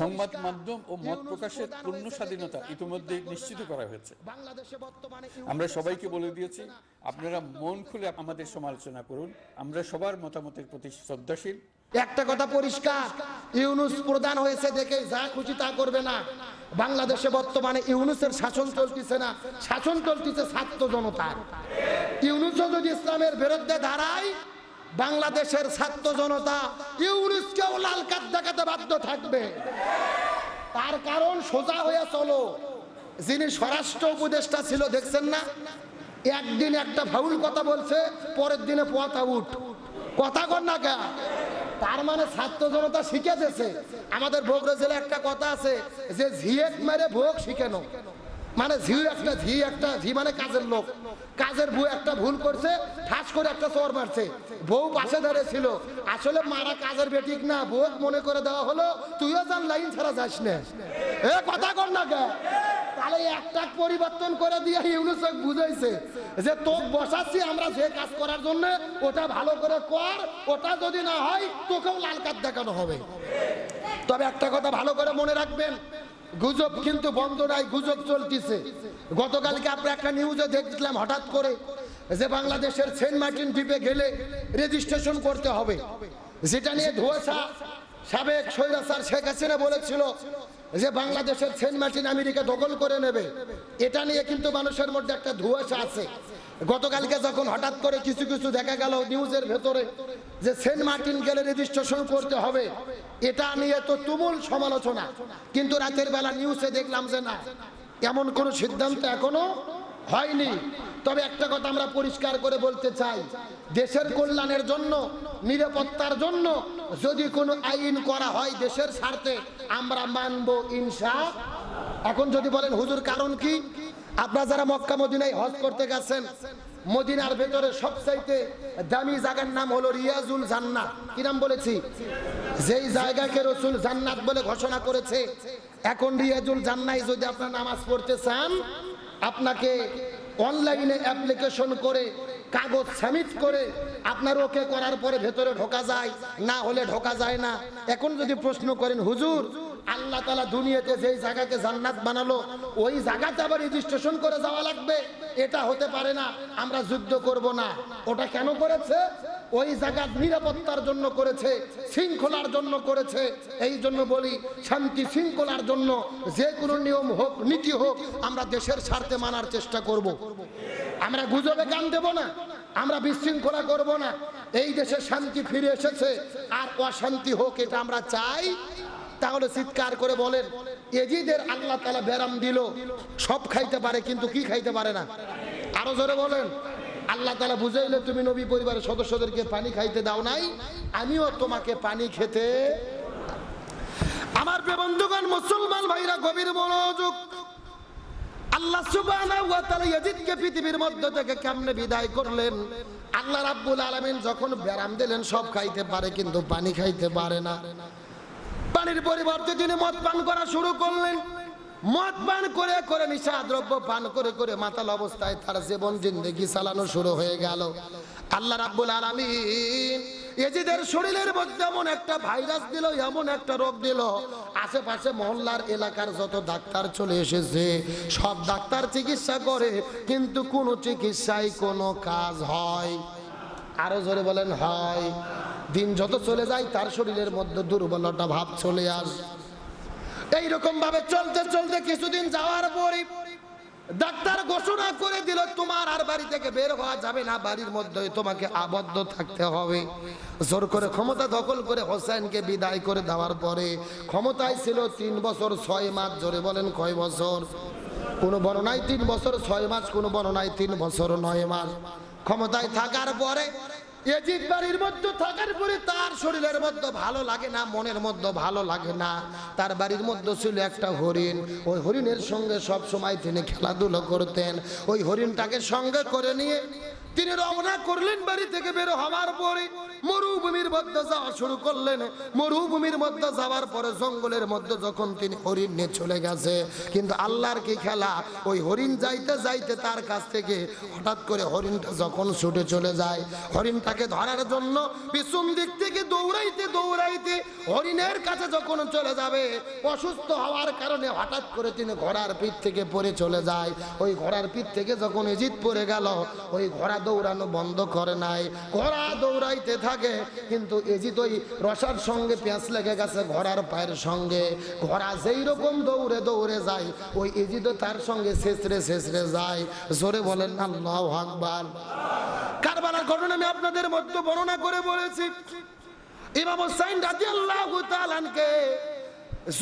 সংবাদ মাধ্যম ও মত প্রকাশের পূর্ণ স্বাধীনতা ইতিমধ্যে নিশ্চিত করা হয়েছে। বাংলাদেশে বর্তমানে আমরা সবাইকে বলে দিয়েছি আপনারা মন খুলে আমাদের সমালোচনা করুন। আমরা সবার মতামতের প্রতি শ্রদ্ধাশীল। একটা কথা পরিষ্কার ইউনুস প্রধান হয়েছে দেখে যা খুশি তা করবে না। বাংলাদেশে বর্তমানে ইউনুসের শাসন চলতেছে না শাসন চলতেছে ছাত্র জনতার। ইউনুসও যদি ইসলামের বিরুদ্ধে দাঁড়ায় বাংলাদেশের ছাত্র জনতা ইউনুসকেও লাল কার্ড দেখাতে বাধ্য থাকবে। তার কারণ সোজা হয়ে চলো। যিনি স্বরাষ্ট্র উপদেষ্টা ছিল, দেখছেন না? একদিন একটা ফাউল কথা বলছে, পরের দিনে পোয়াতা উঠ কথা কর না কে? তার মানে ছাত্র জনতা শিখে দিয়েছে আমাদের বগুড়া জেলায় একটা কথা আছে, যে ঝিয়েক মেরে ভোগ শিখেনো মানে ঝিউ একটা ঝি একটা ঝি মানে কাজের লোক। কাজের বউ একটা ভুল করছে, ঠাস করে একটা চোর মারছে। বউ পাশে দাঁড়িয়ে ছিল আসলে মারা কাজের বেটিক না বউ মনে করে দেওয়া হলো, তুইও যান লাইন ছাড়া যাস না। এ কথা কর না কে? তাহলে একটা পরিবর্তন করে দিয়ে ইউনুসক বুঝাইছে যে তোক বসাচ্ছি আমরা যে কাজ করার জন্য, ওটা ভালো করে কর, ওটা যদি না হয় তোকেও লাল কার্ড দেখানো হবে। তবে একটা কথা ভালো করে মনে রাখবেন গুজব কিন্তু বন্ধ নাই, গুজব চলতেছে। গতকালকে আমরা একটা নিউজে দেখছিলাম হঠাৎ করে যে বাংলাদেশের সেন্ট মার্টিন দ্বীপে গেলে রেজিস্ট্রেশন করতে হবে। যেটা নিয়ে ধোয়াশা সাবেক স্বৈরাচার শেখ হাসিনা বলেছিল যে বাংলাদেশের সেন্ট মার্টিন আমেরিকা দখল করে নেবে। এটা নিয়ে কিন্তু মানুষের মধ্যে একটা ধোঁয়াশা আছে। গতকালকে যখন হঠাৎ করে কিছু কিছু দেখা গেল নিউজের ভেতরে যে সেন্ট মার্টিন গেলে রেজিস্ট্রেশন করতে হবে, এটা নিয়ে তো তুমুল সমালোচনা। কিন্তু রাতের বেলা নিউজে দেখলাম যে না, এমন কোনো সিদ্ধান্ত এখনও হয়নি। তবে একটা কথা আমরা পরিষ্কার করে বলতে চাই, দেশের কল্যাণের জন্য, নিরাপত্তার জন্য যদি কোনো আইন করা হয় দেশের স্বার্থে, আমরা মানব ইনসা এখন যদি বলেন, হুজুর, কারণ কি? আপনারা যারা মক্কা, মদিনায় হজ করতে গেছেন, মদিনার ভেতরে সবচাইতে দামি জায়গার নাম হলো রিয়াজুল জান্নাত। কি নাম বলেছি? যেই জায়গাকে রসুল জান্নাত বলে ঘোষণা করেছে, এখন রিয়াজুল জান্নাই যদি আপনার নামাজ পড়তে চান, আপনাকে অনলাইনে অ্যাপ্লিকেশন করে, কাগজ সাবমিট করে, আপনার ওকে করার পরে ভেতরে ঢোকা যায়, না হলে ঢোকা যায় না। এখন যদি প্রশ্ন করেন, হুজুর আল্লাহ তালা দুনিয়াতে যেই জায়গাকে জান্নাত বানালো, ওই জায়গাতে আবার রেজিস্ট্রেশন করে যাওয়া লাগবে। এটা হতে পারে না, আমরা যুদ্ধ করব না। ওটা কেন করেছে? ওই জায়গা নিরাপত্তার জন্য করেছে, শৃঙ্খলার জন্য করেছে। এই জন্য বলি, শান্তি শৃঙ্খলার জন্য যে কোনো নিয়ম হোক, নীতি হোক, আমরা দেশের স্বার্থে মানার চেষ্টা করব। আমরা গুজবে গান দেব না, আমরা বিশৃঙ্খলা করব না। এই দেশে শান্তি ফিরে এসেছে, আর অশান্তি হোক, এটা আমরা চাই তাহলে চিৎকার করে বলেন, এজিদের আল্লাহ তালা ব্যারাম দিল। সব খাইতে পারে, কিন্তু কি খাইতে পারে না। আরও জোরে বলেন, আল্লাহ তালা বুঝাইলে, তুমি নবী পরিবারের সদস্যদেরকে পানি খাইতে দাও নাই, আমিও তোমাকে পানি খেতে আমার বন্ধুগণ, মুসলমান ভাইরা, গভীর মনোযোগ। আল্লাহ সুবহানাহু ওয়া তাআলা ইয়াজিদকে পৃথিবীর মধ্য থেকে কেমনে বিদায় করলেন? আল্লাহ রাব্বুল আলামিন যখন ব্যারাম দিলেন, সব খাইতে পারে, কিন্তু পানি খাইতে পারে না। পানির পরিবর্তে তিনি মদ পান করা শুরু করলেন, মদ পান করে করে নিশা দ্রব্য পান করে করে মাতাল অবস্থায় তার জীবন জিন্দগি চালানো শুরু হয়ে গেল। আল্লাহ রাব্বুল আলামিন এজিদের শরীরের মধ্যে এমন একটা ভাইরাস দিল, এমন একটা রোগ দিল, আশেপাশে মহল্লার এলাকার যত ডাক্তার চলে এসেছে, সব ডাক্তার চিকিৎসা করে, কিন্তু কোনো চিকিৎসায় কোনো কাজ হয়। আরও জোরে বলেন, হয়। দিন যত চলে যায়, তার শরীরের মধ্যে দুর্বলতা ভাব চলে আস। এইরকম ভাবে চলতে চলতে কিছুদিন যাওয়ার পরে ডাক্তার ঘোষণা করে দিল, তোমার আর বাড়ি থেকে বের হওয়া যাবে না, বাড়ির মধ্যে তোমাকে আবদ্ধ থাকতে হবে। জোর করে ক্ষমতা দখল করে হোসেনকে বিদায় করে দেওয়ার পরে ক্ষমতায় ছিল তিন বছর ছয় মাস, জোরে বলেন কয় বছর? কোনো বর্ণনায় তিন বছর, ছয় মাস, কোনো বর্ণনায় তিন বছর, নয় মাস। ক্ষমতায় থাকার পরে এজিদ বাড়ির মধ্যে থাকার পরে তার শরীরের মধ্যে ভালো লাগে না, মনের মধ্যে ভালো লাগে না। তার বাড়ির মধ্যে ছিল একটা হরিণ। ওই হরিণের সঙ্গে সব সময় তিনি খেলাধুলো করতেন। ওই হরিণটাকে সঙ্গে করে নিয়ে তিনি রওনা করলেন বাড়ি থেকে বের হওয়ার পরে মরুভূমির মধ্যে যাওয়া শুরু করলেন। মরুভূমির মধ্যে যাওয়ার পরে জঙ্গলের মধ্যে যখন তিনি হরিণ নিয়ে চলে গেছে, কিন্তু আল্লাহর কি খেলা? ওই হরিণ যাইতে যাইতে তার কাছ থেকে হঠাৎ করে হরিণটা যখন ছুটে চলে যায়, হরিণটাকে ধরার জন্য পিছন দিক থেকে দৌড়াইতে দৌড়াইতে হরিণের কাছে যখন চলে যাবে, অসুস্থ হওয়ার কারণে হঠাৎ করে তিনি ঘোড়ার পিঠ থেকে পড়ে চলে যায়। ওই ঘোড়ার পিঠ থেকে যখন এজিত পড়ে গেল, ওই ঘোড়া দৌড়ানো বন্ধ করে নাই। ঘোড়া দৌড়াইতে থাকে, কিন্তু এজিত ওই রসার সঙ্গে পেঁচ লেগে গেছে ঘোড়ার পায়ের সঙ্গে, ঘোড়া যেই রকম দৌড়ে দৌড়ে যায়, ওই এজিত তার সঙ্গে শেষরে শেষরে যায়। জোরে বলেন, আল্লাহ আকবার। কারবালার ঘটনা আমি আপনাদের মধ্যে বর্ণনা করে বলেছি। ইমাম হোসাইন রাদিয়াল্লাহু তাআলাকে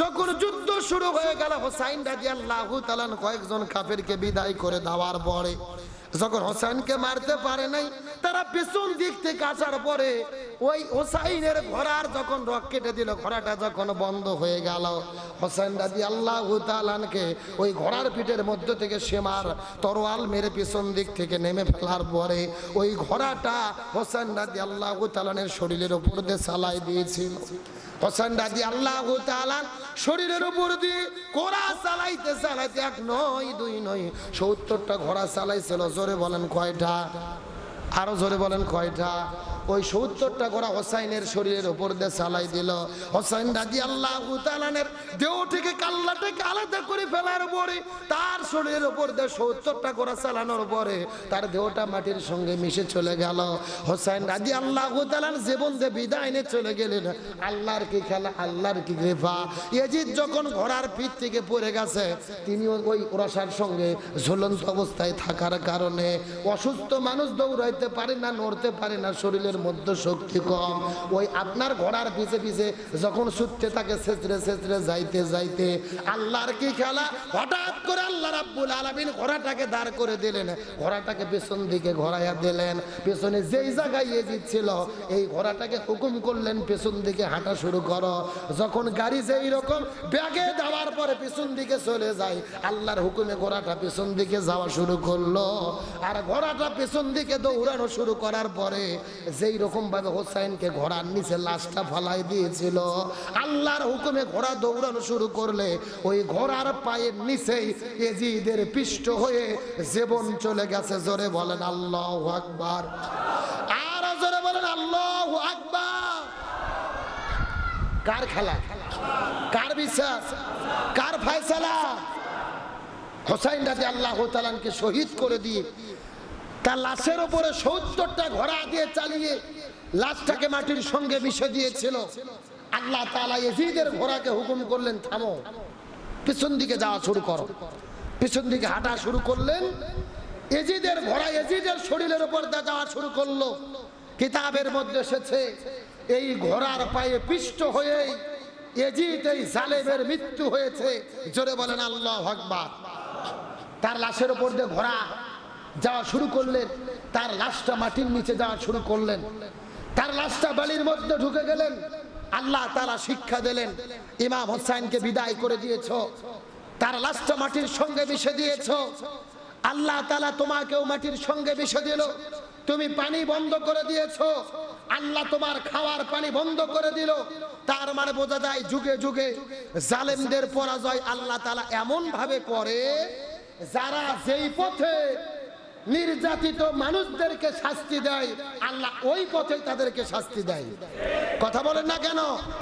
যখন যুদ্ধ শুরু হয়ে গেল, হোসাইন রাদিয়াল্লাহু তাআলা কয়েকজন কাফেরকে বিদায় করে দেওয়ার পরে যখন হোসাইনকে মারতে পারে নাই, তারা পেছন দিক থেকে আসার পরে ওই হোসাইনের ঘোড়ার যখন রক কেটে দিল, ঘোড়াটা যখন বন্ধ হয়ে গেল, হোসেন রাজি আল্লাহ তালানকে ওই ঘোড়ার পিঠের মধ্য থেকে সেমার তরোয়াল মেরে পেছন দিক থেকে নেমে ফেলার পরে ওই ঘোড়াটা হোসেন রাজি আল্লাহ তালানের শরীরের উপর দিয়ে চালাই দিয়েছিল। শরীরের উপর দিয়ে ঘোড়া চালাইতে এক নয়, দুই নয়, সত্তরটা ঘোড়া জোরে বলেন কয়টা? আরও জোরে বলেন কয়টা? ওই সত্তরটা ঘোড়া হোসাইনের শরীরের উপর দিয়ে চালাই দিল। হোসাইন রাজি আল্লাহ তালানের দেহ থেকে কাল্লাটাকে আলাদা করে ফেলার পরে তার শরীরের উপর দিয়ে সত্তরটা ঘোড়া চালানোর পরে তার দেহটা মাটির সঙ্গে মিশে চলে গেল। হোসাইন রাজি আল্লাহ তালান জীবন দিয়ে বিদায় নিয়ে চলে গেলেন। আল্লাহর কি খেলা, আল্লাহর কি কৃপা। এজিদ যখন ঘোড়ার পিঠ থেকে পড়ে গেছে, তিনি ওই ওরাসার সঙ্গে ঝুলন্ত অবস্থায় থাকার কারণে অসুস্থ মানুষ দৌড়াইতে পারে না, নড়তে পারে না শরীরের মধ্যে শক্তি কম। ওই আপনার ঘোড়ার পিছে পিছে যখন ছুটতে থাকে ছেঁচড়ে ছেঁচড়ে যাইতে যাইতে আল্লাহর কি খেলা? হঠাৎ করে আল্লাহ রাব্বুল আলামিন ঘোড়াটাকে দাঁড় করে দিলেন। ঘোড়াটাকে পেছন দিকে ঘোরাইয়া দিলেন। পেছনে যেই জায়গায় এজিদ ছিল এই ঘোড়াটাকে হুকুম করলেন, পেছন দিকে হাঁটা শুরু করো। যখন গাড়ি যেই রকম ব্যাগে দেওয়ার পরে পেছন দিকে চলে যায়, আল্লাহর হুকুমে ঘোড়াটা পেছন দিকে যাওয়া শুরু করল। আর ঘোড়াটা পেছন দিকে দৌড়ানো শুরু করার পরে যেই রকম ভাবে হোসাইনকে ঘোড়ার নিচে লাশটা ফলাই দিয়েছিল, আল্লাহর হুকুমে ঘোড়া দৌড়ানো শুরু করলে ওই ঘোড়ার পায়ের নিচেই এজিদের পিষ্ট হয়ে জীবন চলে গেছে। জোরে বলেন, আল্লাহ আকবার। আর জোরে বলেন, আল্লাহ আকবার। কার খেলা? কার বিশ্বাস? কার ফয়সালা? হোসাইন রাজি আল্লাহ তালানকে শহীদ করে দিয়ে তার লাশের উপরে সত্তরটা ঘোড়া দিয়ে চালিয়ে লাশটাকে মাটির সঙ্গে মিশে দিয়েছিল। আল্লাহ তালা এজিদের ঘোড়াকে হুকুম করলেন, থামো, পিছন দিকে যাওয়া শুরু করো। পিছন দিকে হাঁটা শুরু করলেন। এজিদের ঘোড়া এজিদের শরীরের উপর যাওয়া শুরু করল। কিতাবের মধ্যে এসেছে, এই ঘোড়ার পায়ে পিষ্ট হয়ে এজিদ এই জালেমের মৃত্যু হয়েছে। জোরে বলেন, আল্লাহ আকবার। তার লাশের উপর দিয়ে ঘোড়া যাওয়া শুরু করলেন, তার লাশটা মাটির নিচে যাওয়া শুরু করলেন। তার লাশটা বালির মধ্যে ঢুকে গেলেন। আল্লাহ তারা শিক্ষা দিলেন, ইমাম হোসাইনকে বিদায় করে দিয়েছ। তার লাশটা মাটির সঙ্গে মিশে দিয়েছ। আল্লাহ তালা তোমাকেও মাটির সঙ্গে মিশে দিল। তুমি পানি বন্ধ করে দিয়েছ। আল্লাহ তোমার খাওয়ার পানি বন্ধ করে দিল। তার মানে বোঝা যায় যুগে যুগে জালেমদের পরাজয় আল্লাহ তালা এমন ভাবে করে, যারা যেই পথে নির্যাতিত মানুষদেরকে শাস্তি দেয়। আল্লাহ ওই পথে তাদেরকে শাস্তি দেয়। কথা বলেন না কেন?